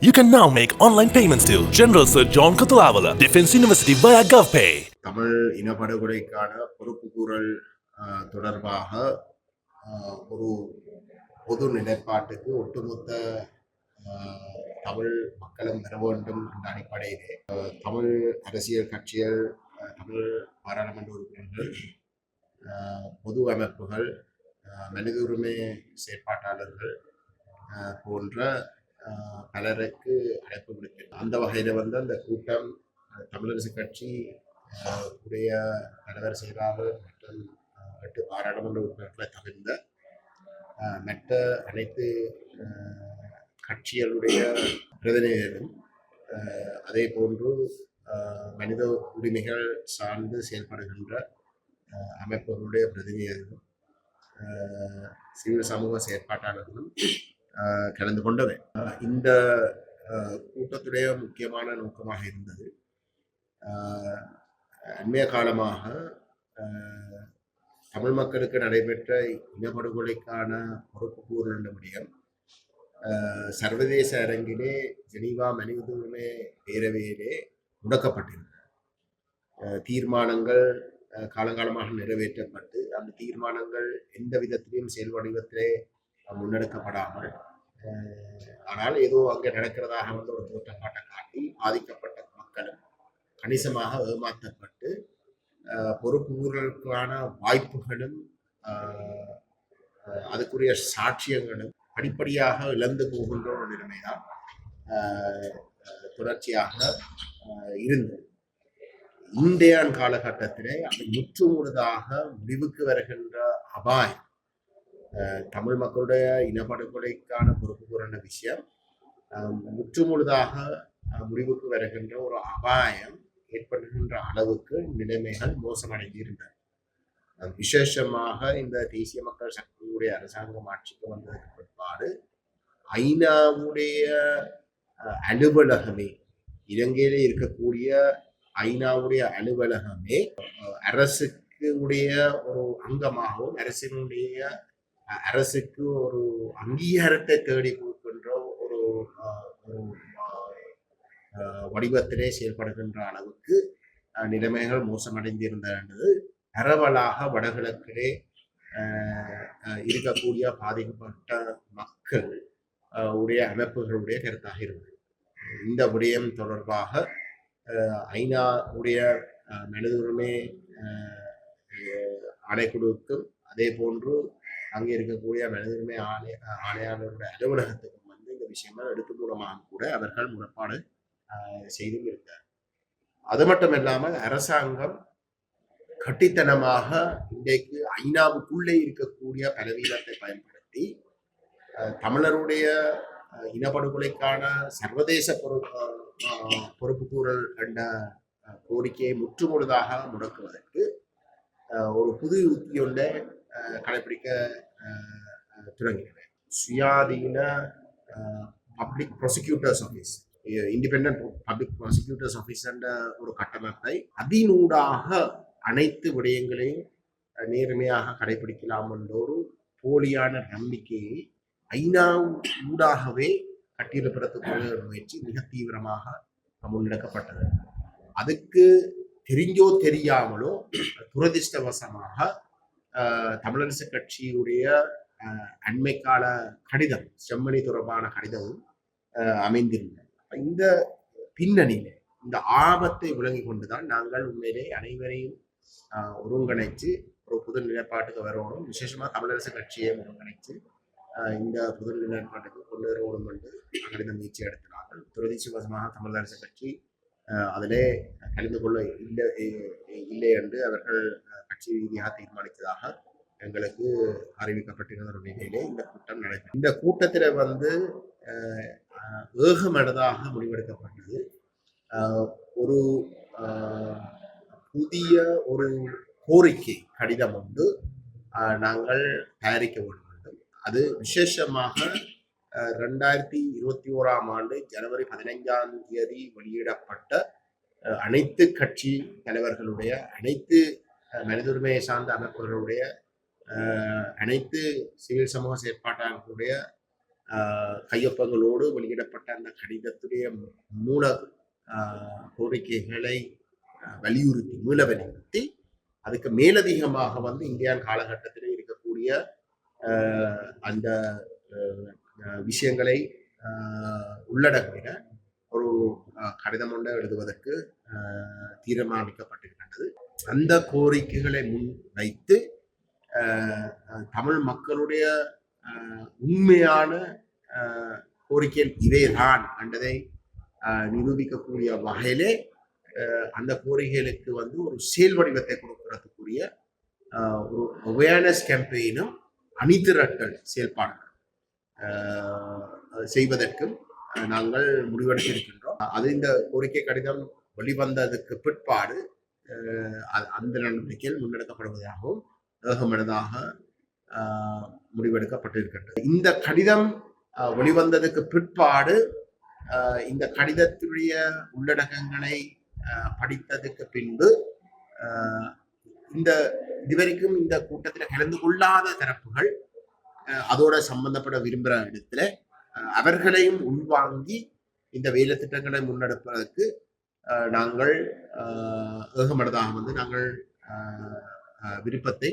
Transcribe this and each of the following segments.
You can now make online payments to General Sir John Kutulavala, Defense University via GovPay. Tamil இனப்படுகொலைக்கான பொறுப்புக்கூறல் தொடர்பாக ஒரு பொது நிலைப்பாட்டுக்கு ஒட்டுமொத்த தமிழ் மக்களும் பெற வேண்டும் என்ற அடிப்படையிலே தமிழ் அரசியல் கட்சிகள் தமிழ் பாராளுமன்ற உறுப்பினர்கள் பொது அமைப்புகள் மனித உரிமை செயற்பாட்டாளர்கள் போன்ற பலருக்கு அழைப்பு விடுக்கிறார் அந்த வகையில் வந்து அந்த கூட்டம் தமிழரசு கட்சி உடைய தலைவர் செயலாளர் மற்றும் எட்டு பாராளுமன்ற உறுப்பினர்களை தவிர்ந்த மற்ற அனைத்து கட்சிகளுடைய பிரதிநிதிகளும் அதே போன்று மனித உரிமைகள் சார்ந்து செயல்படுகின்ற அமைப்புகளுடைய பிரதிநிதிகளும் சிவில் சமூக செயற்பாட்டாளர்களும் கலந்து கொண்டவை ஆஹ், இந்த கூட்டத்துடைய முக்கியமான நோக்கமாக இருந்தது. அண்மைய காலமாக தமிழ் மக்களுக்கு நடைபெற்ற இனப்படுகொலைக்கான பொறுப்பு கூறுகின்ற சர்வதேச அரங்கிலே ஜெனீவா மனித உரிமை பேரவையிலே முடக்கப்பட்டிருந்தது. தீர்மானங்கள் காலங்காலமாக நிறைவேற்றப்பட்டு அந்த தீர்மானங்கள் எந்த விதத்திலையும் செயல் வடிவத்திலே ஆஹ், முன்னெடுக்கப்படாமல் ஆனால் ஏதோ அங்கே நடக்கிறதாக வந்து ஒரு தோற்றப்பாட்டை காட்டி பாதிக்கப்பட்ட மக்களும் கணிசமாக ஏமாற்றப்பட்டு பொறுப்புகளுக்கான வாய்ப்புகளும் அதுக்குரிய சாட்சியங்களும் படிப்படியாக இழந்து போகின்ற ஒரு நிலைமைதான் தொடர்ச்சியாக இருந்தது இந்தியான் காலகட்டத்திலே அது முற்று முழுதாக முடிவுக்கு வருகின்ற அபாயம். தமிழ் மக்களுடைய இனப்படுகொலைக்கான பொறுப்பு கூறின விஷயம்? முற்றுமுழுதாக முடிவுக்கு வருகின்ற ஒரு அபாயம் ஏற்படுகின்ற அளவுக்கு நிலைமைகள் மோசமடைந்திருந்தன. விசேஷமாக இந்த தேசிய மக்கள் சக்தியுடைய அரசாங்கம் ஆட்சிக்கு வந்ததற்கு பிற்பாடு ஐநாவுடைய அலுவலகமே இலங்கையில இருக்கக்கூடிய ஐநாவுடைய அலுவலகமே அரசுக்கு உடைய ஒரு அங்கமாகவும் அரசினுடைய அரசுக்கு ஒரு அங்கீகாரத்தை தேடி கொடுக்கின்ற ஒரு ஒரு வடிவத்திலே செயல்படுகின்ற அளவுக்கு நிலைமைகள் மோசமடைந்திருந்தது. பரவலாக வடகிழக்கிலே இருக்கக்கூடிய பாதிக்கப்பட்ட மக்கள் உடைய அமைப்புகளுடைய கருத்தாக இருந்தது. இந்த விடயம் தொடர்பாக ஐநா உடைய மனித உரிமை ஆணைக்குழுவுக்கும் அதே போன்று அங்கே இருக்கக்கூடிய மனிதர்மை ஆணைய ஆணையாளருடைய அலுவலகத்துக்கும் வந்து இந்த விஷயங்கள் எடுத்து மூலமாக கூட அவர்கள் முறைப்பாடு செய்தும் இருந்தார். அது மட்டும் இல்லாமல் அரசாங்கம் கட்டித்தனமாக இன்றைக்கு ஐநாவுக்குள்ளே இருக்கக்கூடிய பலவீனத்தை பயன்படுத்தி தமிழருடைய இனப்படுகொலைக்கான சர்வதேச பொறுப்பு அஹ், பொறுப்புக்கூறல் என்ற கோரிக்கையை முற்றுமுழுதாக முடக்குவதற்கு ஒரு புது உத்தியொன்றை கடைபிடிக்க தொடங்கினேன் சுயாதீன public prosecutors office independent public prosecutors office என்ற ஒரு கட்டமைப்பை அதனூடாக அனைத்து விடயங்களையும் நேர்மையாக கடைபிடிக்கலாம் என்ற ஒரு போலியான நம்பிக்கையை ஐநா ஊடாகவே கட்டியெழுப்புறதுக்குரிய ஒரு முயற்சி மிக தீவிரமாக முன்னெடுக்கப்பட்டது அதுக்கு தெரிஞ்சோ தெரியாமலோ துரதிர்ஷ்டவசமாக தமிழரசு கட்சியுடைய அண்மைக்கால அண்மை கால கடிதம் செம்மணி தொடர்பான கடிதமும் அமைந்திருந்தது. இந்த பின்னணியில இந்த ஆபத்தை விளங்கி கொண்டுதான் நாங்கள் உண்மையிலே அனைவரையும் ஒருங்கிணைச்சு ஒரு புது நிலைப்பாட்டுக்கு வரணும் விசேஷமா தமிழரசு கட்சியை ஒருங்கிணைச்சு இந்த புது நிலைப்பாட்டுக்கு கொண்டு வரணும் என்று கடிதம் இந்த முயற்சி எடுத்தினார்கள் துரதிர்ஷ்டவசமாக தமிழரசு கட்சி அதிலே கலந்து கொள்ள இல்லை இல்லை என்று அவர்கள் கட்சி ரீதியாக தீர்மானித்ததாக எங்களுக்கு அறிவிக்கப்பட்டிருந்த நிலையிலே இந்த கூட்டம் நடைபெறும் இந்த கூட்டத்தில் வந்து ஏகமனதாக முடிவெடுக்கப்பட்டது. ஒரு புதிய ஒரு கோரிக்கை கடிதம் ஒன்று நாங்கள் தயாரிக்க வேண்டும். அது விசேஷமாக ரெண்டாயிரத்தி இருபத்தி ஓராம் ஆண்டு ஜனவரி பதினைஞ்சாம் தேதி வெளியிடப்பட்ட அனைத்து கட்சி தலைவர்களுடைய அனைத்து மனித உரிமையை சார்ந்த அமைப்புகளுடைய அனைத்து சிவில் சமூக செயற்பாட்டாளர்களுடைய கையொப்பங்களோடு வெளியிடப்பட்ட அந்த கடிதத்துடைய மூல கோரிக்கைகளை வலியுறுத்தி மூல வலியுறுத்தி அதுக்கு மேலதிகமாக வந்து இந்தியான் காலகட்டத்தில் இருக்கக்கூடிய அந்த விஷயங்களை ஆஹ், உள்ளடக்கின ஒரு கடிதம் ஒன்றை எழுதுவதற்கு தீர்மானிக்கப்பட்டிருக்கின்றது. அந்த கோரிக்கைகளை முன் வைத்து தமிழ் மக்களுடைய உண்மையான கோரிக்கை இவைதான் என்றதை நிரூபிக்கக்கூடிய வகையிலே அந்த கோரிக்கைகளுக்கு வந்து ஒரு செயல் வடிவத்தை கொடுக்கறதுக்குரிய ஒரு அவேர்னஸ் கேம்பெயினும் அணிதிரட்டல் செயல்பாடுகள் செய்வதற்கும் நாங்கள் முடிவெடுத்திருக்கின்றோம். அது இந்த கோரிக்கை கடிதம் வெளிவந்ததுக்கு பிற்பாடு அந்த நடவடிக்கைகள் முன்னெடுக்கப்படுவதாகவும் ஏகமனதாக முடிவெடுக்கப்பட்டிருக்கின்றது. இந்த கடிதம் வெளிவந்ததுக்கு பிற்பாடு இந்த கடிதத்துடைய உள்ளடக்கங்களை படித்ததுக்கு பின்பு இந்த இதுவரைக்கும் இந்த கூட்டத்தில் கலந்து கொள்ளாத தரப்புகள் அதோட சம்பந்தப்பட விரும்புகிற இடத்துல அவர்களையும் உள்வாங்கி இந்த வேலை திட்டங்களை முன்னெடுப்பதற்கு நாங்கள் ஏகமடதாக ஏகமனதாக வந்து நாங்கள் விருப்பத்தை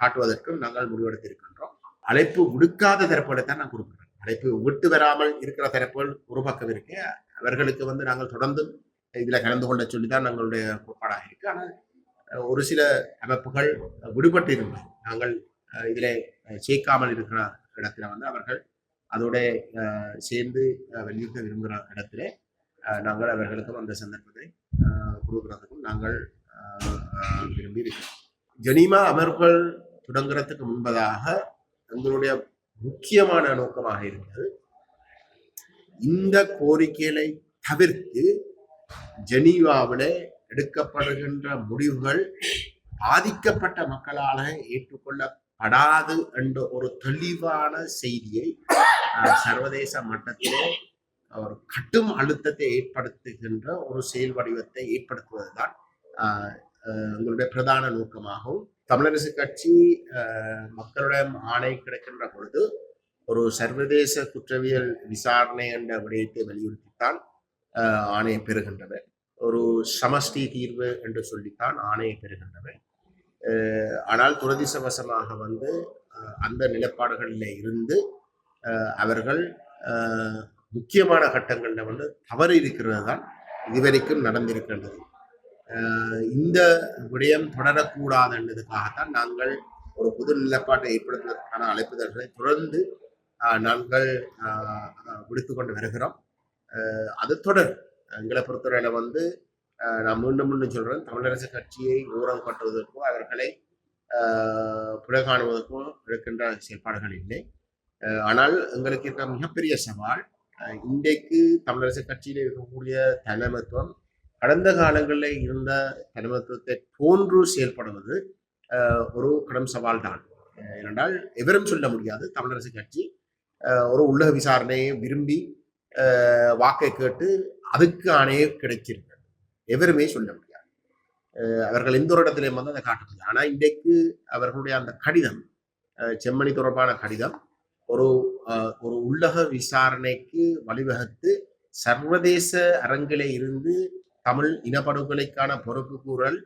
காட்டுவதற்கும் நாங்கள் முடிவெடுத்திருக்கின்றோம். அழைப்பு விடுக்காத தரப்புகளை தான் நான் குறிப்பிடுறேன் அழைப்பு விட்டு வராமல் இருக்கிற தரப்புகள் ஒரு பக்கம் இருக்கு அவர்களுக்கு வந்து நாங்கள் தொடர்ந்து இதில் கலந்து கொள்ள சொல்லி தான் நாங்களுடைய கோட்பாடாக இருக்கு. ஆனால் ஒரு சில அமைப்புகள் விடுபட்டு இருந்தோம் நாங்கள் இதில் சேர்க்காமல் இருக்கிற இடத்துல வந்து அவர்கள் அதோட சேர்ந்து வலியுறுத்த விரும்புகிற இடத்துல நாங்கள் அவர்களுக்கும் அந்த சந்தர்ப்பத்தை அஹ், நாங்கள் அஹ், விரும்பி இருக்கிறோம். ஜெனீமா அமர்வுகள் தொடங்குறதுக்கு முன்பதாக எங்களுடைய முக்கியமான நோக்கமாக இருந்தது இந்த கோரிக்கைகளை தவிர்த்து ஜெனீவாவில் எடுக்கப்படுகின்ற முடிவுகள் பாதிக்கப்பட்ட மக்களால் ஏற்றுக்கொள்ளப்படாது என்ற ஒரு தெளிவான செய்தியை சர்வதேச மட்டத்திலே ஒரு கட்டும் அழுத்தத்தை ஏற்படுத்துகின்ற ஒரு செயல் வடிவத்தை ஏற்படுத்துவதுதான் தான் எங்களுடைய பிரதான நோக்கமாகவும் தமிழரசு கட்சி மக்களிடம் ஆணை கிடைக்கின்ற பொழுது ஒரு சர்வதேச குற்றவியல் விசாரணை என்ற விடயத்தை வலியுறுத்தித்தான் ஆணையை பெறுகின்றன. ஒரு சமஷ்டி தீர்வு என்று சொல்லித்தான் ஆணையை பெறுகின்றன. ஆனால் துரதிசவசமாக வந்து அந்த நிலப்பாடுகளில் இருந்து அவர்கள் முக்கியமான கட்டங்களில் வந்து தவறு இருக்கிறது தான் இதுவரைக்கும் நடந்திருக்கின்றது. இந்த விடயம் தொடரக்கூடாது தொடரக்கூடாதுன்றதுக்காகத்தான் நாங்கள் ஒரு புது நிலைப்பாட்டை ஏற்படுத்துவதற்கான அழைப்புதல்களை தொடர்ந்து நாங்கள் விடுத்து கொண்டு வருகிறோம். அது தொடர். எங்களை பொறுத்தவரையில் வந்து நான் மீண்டும் மீண்டும் சொல்கிறேன் தமிழரசு கட்சியை ஊரம் கட்டுவதற்கோ அவர்களை அஹ், புலை காணுவதற்கோ இருக்கின்ற செயல்பாடுகள் இல்லை. ஆனால் எங்களுக்கு இருக்கிற மிகப்பெரிய சவால் இன்றைக்கு தமிழரசு கட்சியில் இருக்கக்கூடிய தலைமத்துவம் கடந்த காலங்களில் இருந்த தலைமத்துவத்தை போன்று செயல்படுவது ஒரு கடும் சவால் தான் ஏனென்றால் எவரும் சொல்ல முடியாது தமிழரசு கட்சி ஒரு உள்ளக விசாரணையை விரும்பி வாக்கை கேட்டு அதுக்கு ஆணையே கிடைச்சிருக்கிறது எவருமே சொல்ல முடியாது. அவர்கள் எந்த ஒரு இடத்திலையும் வந்து அதை காட்ட முடியாது. ஆனால் இன்றைக்கு அவர்களுடைய அந்த கடிதம் செம்மணி தொடர்பான கடிதம் ஒரு ஒரு உள்ளக விசாரணைக்கு வழிவகுத்து சர்வதேச அரங்கிலே இருந்து தமிழ் இனப்படுகொலைக்கான பொறுப்பு கூறல்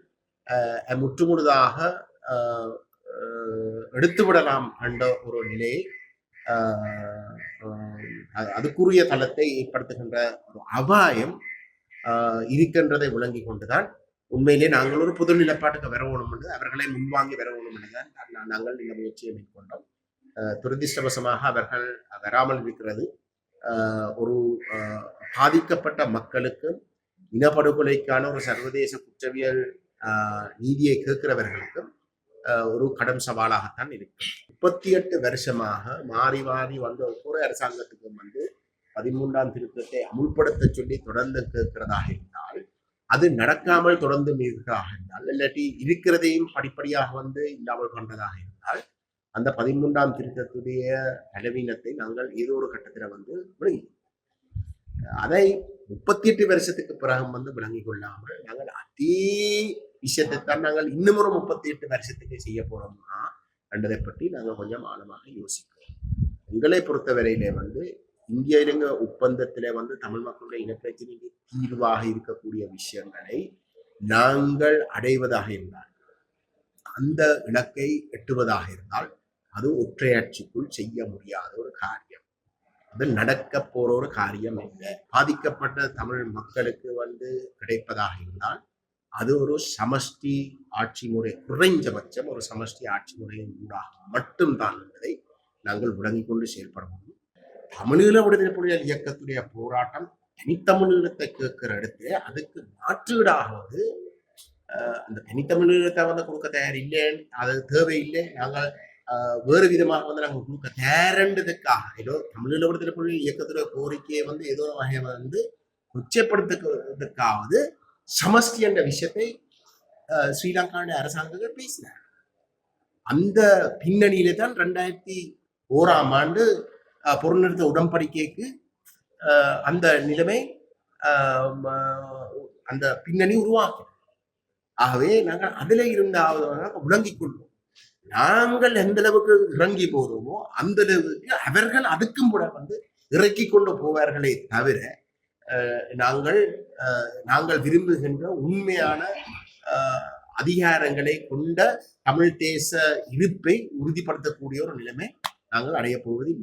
முற்றுமுழுதாக எடுத்துவிடலாம் என்ற ஒரு நிலையை அதுக்குரிய தளத்தை ஏற்படுத்துகின்ற ஒரு அபாயம் இருக்கின்றதை விளங்கி கொண்டுதான் உண்மையிலே நாங்கள் ஒரு புது நிலப்பாட்டுக்கு வரவோணும் என்று அவர்களை முன்வாங்கி வரவோணும் என்றுதான் நாங்கள் இந்த முயற்சியை மேற்கொண்டோம். துரதிருஷ்டவசமாக அவர்கள் வராமல் இருக்கிறது. ஒரு பாதிக்கப்பட்ட மக்களுக்கு இனப்படுகொலைக்கான ஒரு சர்வதேச குற்றவியல் நீதியை கேட்கிறவர்களுக்கும் ஒரு கடும் சவாலாகத்தான் இருக்கு முப்பத்தி எட்டு வருஷமாக மாறி மாறி வந்த ஒவ்வொரு அரசாங்கத்துக்கும் வந்து பதிமூன்றாம் திருத்தத்தை அமுல்படுத்த சொல்லி தொடர்ந்து கேட்கிறதாக இருந்தால் அது நடக்காமல் தொடர்ந்து இருக்கிறதாக இருந்தால் இல்லாட்டி இருக்கிறதையும் படிப்படியாக வந்து இல்லாமல் கொண்டதாக இருந்தால் அந்த பதிமூன்றாம் திருத்தத்துடைய பலவீனத்தை நாங்கள் ஏதோ ஒரு கட்டத்தில் வந்து விளங்கி அதை முப்பத்தி எட்டு வருஷத்துக்கு பிறகு வந்து விளங்கி கொள்ளாமல் நாங்கள் அதே விஷயத்தை தான் நாங்கள் இன்னும் ஒரு முப்பத்தி எட்டு வருஷத்துக்கு செய்ய போறோம்னா என்றதை பற்றி நாங்கள் கொஞ்சம் ஆழமாக யோசிக்கிறோம். எங்களை பொறுத்தவரையிலே வந்து இந்திய இலங்கை ஒப்பந்தத்திலே வந்து தமிழ் மக்களுடைய இனப்பிரச்சனைக்கு தீர்வாக இருக்கக்கூடிய விஷயங்களை நாங்கள் அடைவதாக இருந்தால் அந்த இலக்கை எட்டுவதாக இருந்தால் அது ஒற்றையாட்சிக்குள் செய்ய முடியாத ஒரு காரியம். அது நடக்க போற ஒரு காரியம் இல்லை. பாதிக்கப்பட்ட தமிழ் மக்களுக்கு வந்து கிடைப்பதாக இருந்தால் அது ஒரு சமஷ்டி ஆட்சி முறை குறைஞ்சபட்சம் ஒரு சமஷ்டி ஆட்சி முறையின் ஊடாக மட்டும்தான் என்பதை நாங்கள் விளங்கிக் கொண்டு செயல்பட முடியும். தமிழீழ விடுதலை புலிகள் இயக்கத்துடைய போராட்டம் தனித்தமிழீழத்தை கேட்கிற இடத்துல அதுக்கு மாற்றீடாவது அந்த தனித்தமிழீழத்தை வந்து கொடுக்க தயார் இல்லை அது தேவையில்லை நாங்கள் வேறு விதமாக வந்து நாங்கள் கொடுக்க தேரண்டதுக்காக ஏதோ தமிழில் விடுதலை புலிகள் இயக்கத்துடைய கோரிக்கையை வந்து ஏதோ ஒரு வகையை வந்து உச்சப்படுத்துவதற்காவது சமஷ்டி என்ற விஷயத்தை ஸ்ரீலங்காவுடைய அரசாங்கங்கள் பேசினார் அந்த பின்னணியில தான் ரெண்டாயிரத்தி ஓராம் ஆண்டு பொருள்நிறுத்த உடன்படிக்கைக்கு அந்த நிலைமை அந்த பின்னணி உருவாக்கும் ஆகவே நாங்கள் அதில் இருந்தாவது விளங்கிக் கொள்வோம். நாங்கள் எந்த அளவுக்கு இறங்கி போகிறோமோ அந்த அளவுக்கு அவர்கள் அதுக்கும் கூட வந்து இறக்கி கொண்டு போவார்களே தவிர நாங்கள் நாங்கள் விரும்புகின்ற உண்மையான அதிகாரங்களை கொண்ட தமிழ் தேச இருப்பை உறுதிப்படுத்தக்கூடிய ஒரு நிலைமை நாங்கள் அடையப் போவதில்லை.